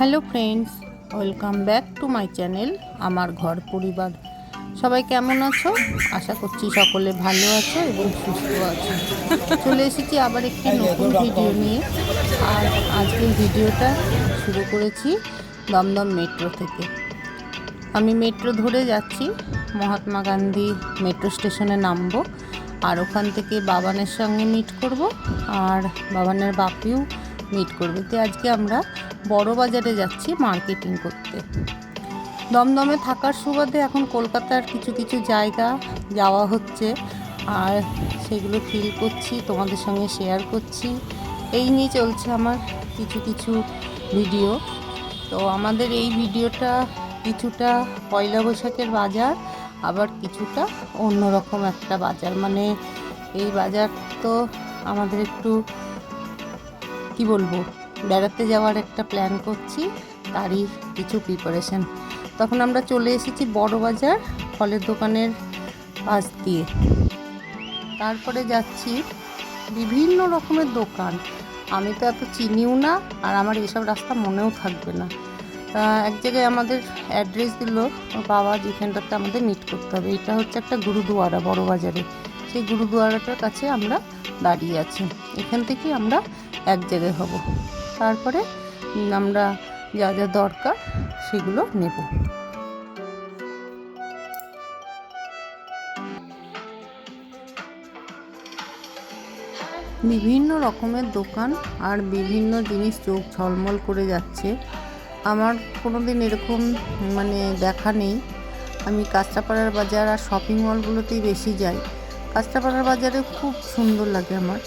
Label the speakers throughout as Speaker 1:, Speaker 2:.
Speaker 1: Hello friends welcome back to my channel আমার ঘর পরিবার। সবাই কেমন আছো? আশা করছি সকলে ভালো আছো এবং সুস্থ আছো। চলে এসেছি আবার একটি নতুন ভিডিও নিয়ে। আর আজকের ভিডিওটা শুরু করেছি দমদম মেট্রো থেকে। আমি মেট্রো ধরে যাচ্ছি মহাত্মা গান্ধী মেট্রো স্টেশনে নামবো। আর ওখান থেকে বাবানের সঙ্গে মিট করব। আর বাবানের বাপিও মিট করবে। তো আজকে আমরা বড় বাজারে যাচ্ছি মার্কেটিং করতে। দমদমে থাকার সুবাদে এখন কলকাতার কিছু কিছু জায়গা যাওয়া হচ্ছে। আর সেগুলো ফিল করছি, তোমাদের সঙ্গে শেয়ার করছি। এই নিয়ে চলছে আমার কিছু কিছু ভিডিও তো আমাদের এই ভিডিওটা কিছুটা পয়লা বৈশাখের বাজার, আবার কিছুটা অন্যরকম একটা বাজার। মানে এই বাজার তো আমাদের একটু কি বলব? বেড়াতে যাওয়ার একটা প্ল্যান করছি, তারই কিছু প্রিপারেশন তখন আমরা চলে এসেছি বড় বাজার ফলের দোকানের পাশ দিয়ে। তারপরে যাচ্ছি বিভিন্ন রকমের দোকান। আমি তো এত চিনিও না, আর আমার এসব রাস্তা মনেও থাকবে না। এক জায়গায় আমাদের অ্যাড্রেস দিল, বাবা যেখানটাতে আমাদের মিট করতে হবে। এটা হচ্ছে একটা গুরুদুয়ারা বড় বাজারে সেই গুরুদুয়ারাটার কাছে আমরা দাঁড়িয়ে আছি। এখান থেকে আমরা এক জায়গায় হব। তারপরে আমরা যা যা দরকার সেগুলো নেব। বিভিন্ন রকমের দোকান আর বিভিন্ন জিনিস চোখ ঝলমল করে যাচ্ছে। আমার কোনো দিন এরকম মানে দেখা নেই। আমি কাঁচরাপাড়ার বাজার আর শপিং মলগুলোতেই বেশি যাই। কাঁচরাপাড়ার বাজারে খুব সুন্দর লাগে আমার।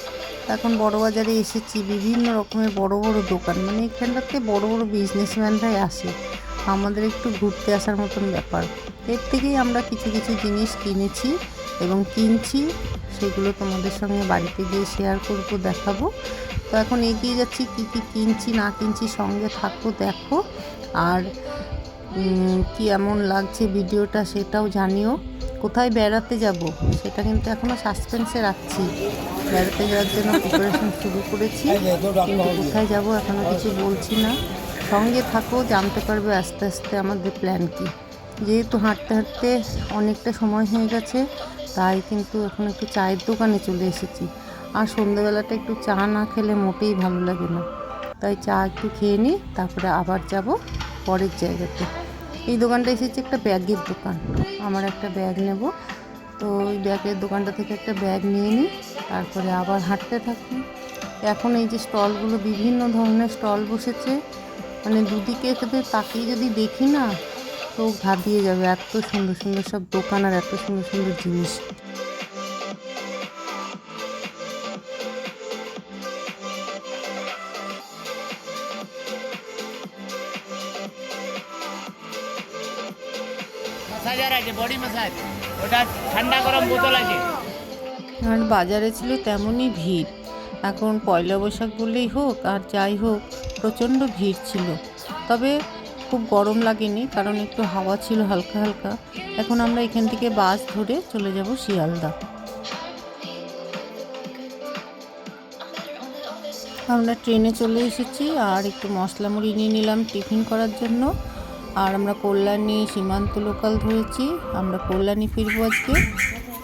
Speaker 1: এখন বড় বাজারে এসেছি, বিভিন্ন রকমের বড় বড় দোকান। মানে এখানটাতে বড় বড় বিজনেসম্যানরাই আসে। আমাদের একটু ঘুরতে আসার মতন ব্যাপার। এর থেকেই আমরা কিছু কিছু জিনিস কিনেছি এবং কিনছি, সেগুলো তোমাদের সঙ্গে বাড়িতে গিয়ে শেয়ার করব, দেখাবো। তো এখন এগিয়ে যাচ্ছি, কী কী কিনছি, না কিনছি, সঙ্গে থাকো, দেখো। আর কি এমন লাগছে ভিডিওটা সেটাও জানিও। কোথায় বেড়াতে যাব, সেটা কিন্তু এখনও সাসপেন্সে রাখছি। বেড়াতে যাওয়ার জন্য প্রিপারেশন শুরু করেছি, কিন্তু কোথায় যাব এখনও কিছু বলছি না। সঙ্গে থাকো, জানতে পারবে আস্তে আস্তে আমাদের প্ল্যান কি। যেহেতু হাঁটতে হাঁটতে অনেকটা সময় হয়ে গেছে, তাই কিন্তু এখন একটু চায়ের দোকানে চলে এসেছি। আর সন্ধ্যেবেলাটা একটু চা না খেলে মোটেই ভালো লাগে না। তাই চা একটু খেয়ে নিই, তারপরে আবার যাব পরের জায়গাতে। এই দোকানটা এসেছে একটা ব্যাগের দোকান। আমার একটা ব্যাগ নেব। তো ওই ব্যাগের দোকানটা থেকে একটা ব্যাগ নিয়ে নিই, তারপরে আবার হাঁটতে থাকি। এখন এই যে স্টলগুলো, বিভিন্ন ধরনের স্টল বসেছে। মানে দুদিকে তাকিয়ে যদি দেখি না, তো ভাবিয়ে যাবে এত সুন্দর সুন্দর সব দোকান আর এত সুন্দর সুন্দর জিনিস।
Speaker 2: মাসাজার আছে, বডি মাসাজ ওটা ঠান্ডা গরম বোতল আছে।
Speaker 1: আর বাজারে ছিল তেমনই ভিড়। এখন পয়লা বৈশাখ বললেই হোক, আর যাই হোক, প্রচণ্ড ভিড় ছিল। তবে খুব গরম লাগেনি, কারণ একটু হাওয়া ছিল হালকা হালকা। এখন আমরা এখান থেকে বাস ধরে চলে যাব শিয়ালদা। আমরা ট্রেনে চলে এসেছি, আর একটু মশলা মুড়ি নিয়ে নিলাম টিফিন করার জন্য। আর আমরা কল্যাণী সীমান্ত লোকাল ধরেছি। আমরা কল্যাণী ফিরবো আজকে।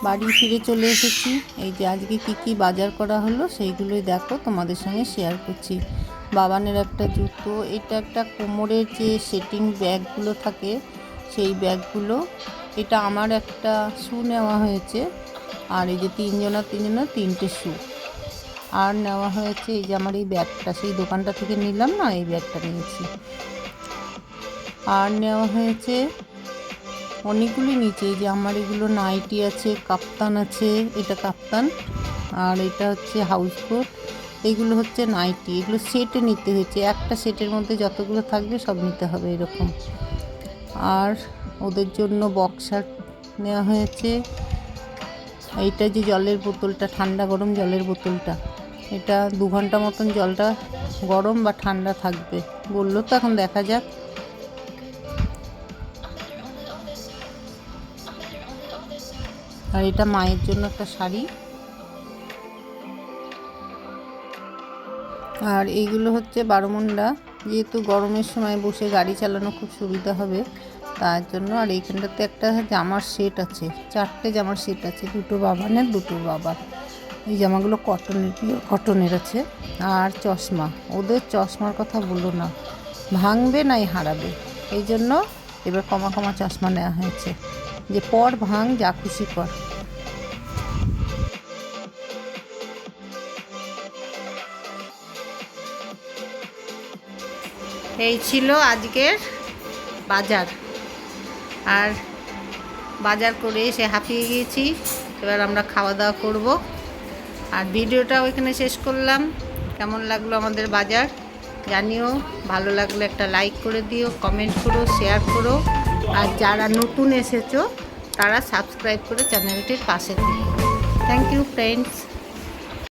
Speaker 1: বাড়ি ফিরে চলে এসেছি। এই যে আজকে কি কি বাজার করা হলো সেইগুলোই দেখো, তোমাদের সঙ্গে শেয়ার করছি। বাবানের একটা জুতো, এটা একটা কোমরের যে সেটিং ব্যাগগুলো থাকে, সেই ব্যাগগুলো, এটা আমার একটা শু নেওয়া হয়েছে। আর এই যে তিনজনা তিনজনা, তিনটে শু আর নেওয়া হয়েছে, এই যে আমার এই ব্যাগটা, সেই দোকানটা থেকে নিলাম না, এই ব্যাগটা নিয়েছি। আর নেওয়া হয়েছে অনেকগুলি নিচে যে আমার এগুলো নাইটি আছে, কাপ্তান আছে, এটা কাপ্তান, আর এটা হচ্ছে হাউস কোট এইগুলো হচ্ছে নাইটি, এগুলো সেটে নিতে হয়েছে, একটা সেটের মধ্যে যতগুলো থাকবে সব নিতে হবে এরকম। আর ওদের জন্য বক্সার নেওয়া হয়েছে, এইটা যে জলের বোতলটা, ঠান্ডা গরম জলের বোতলটা, এটা দু ঘণ্টা মতন জলটা গরম বা ঠান্ডা থাকবে, বলল তো এখন দেখা যাক। আর এটা মায়ের জন্য একটা শাড়ি। আর এইগুলো হচ্ছে বারোমুন্ডা যেহেতু গরমের সময় বসে গাড়ি চালানো খুব সুবিধা হবে, তার জন্য আর এইখানটাতে একটা জামার সেট আছে। চারটে জামার সেট আছে, দুটো বাবানের, দুটো বাবার। এই জামাগুলো কটনের কটনের আছে। আর চশমা, ওদের চশমার কথা বলো না। ভাঙবে নাই হারাবে। এই জন্য এবার কমা কমা চশমা নেওয়া হয়েছে। যে পর ভাঙ, যা খুশি কর। এই ছিল আজকের বাজার। আর বাজার করে এসে হাঁপিয়ে গিয়েছি। এবার আমরা খাওয়া দাওয়া করব। আর ভিডিওটাও এখানে শেষ করলাম। কেমন লাগল আমাদের বাজার? জানিও। ভালো লাগলে একটা লাইক করে দিও কমেন্ট করো শেয়ার করো। আর যারা নতুন এসেছ তারা সাবস্ক্রাইব করে চ্যানেলটির পাশে থ্যাংক ইউ ফ্রেন্ডস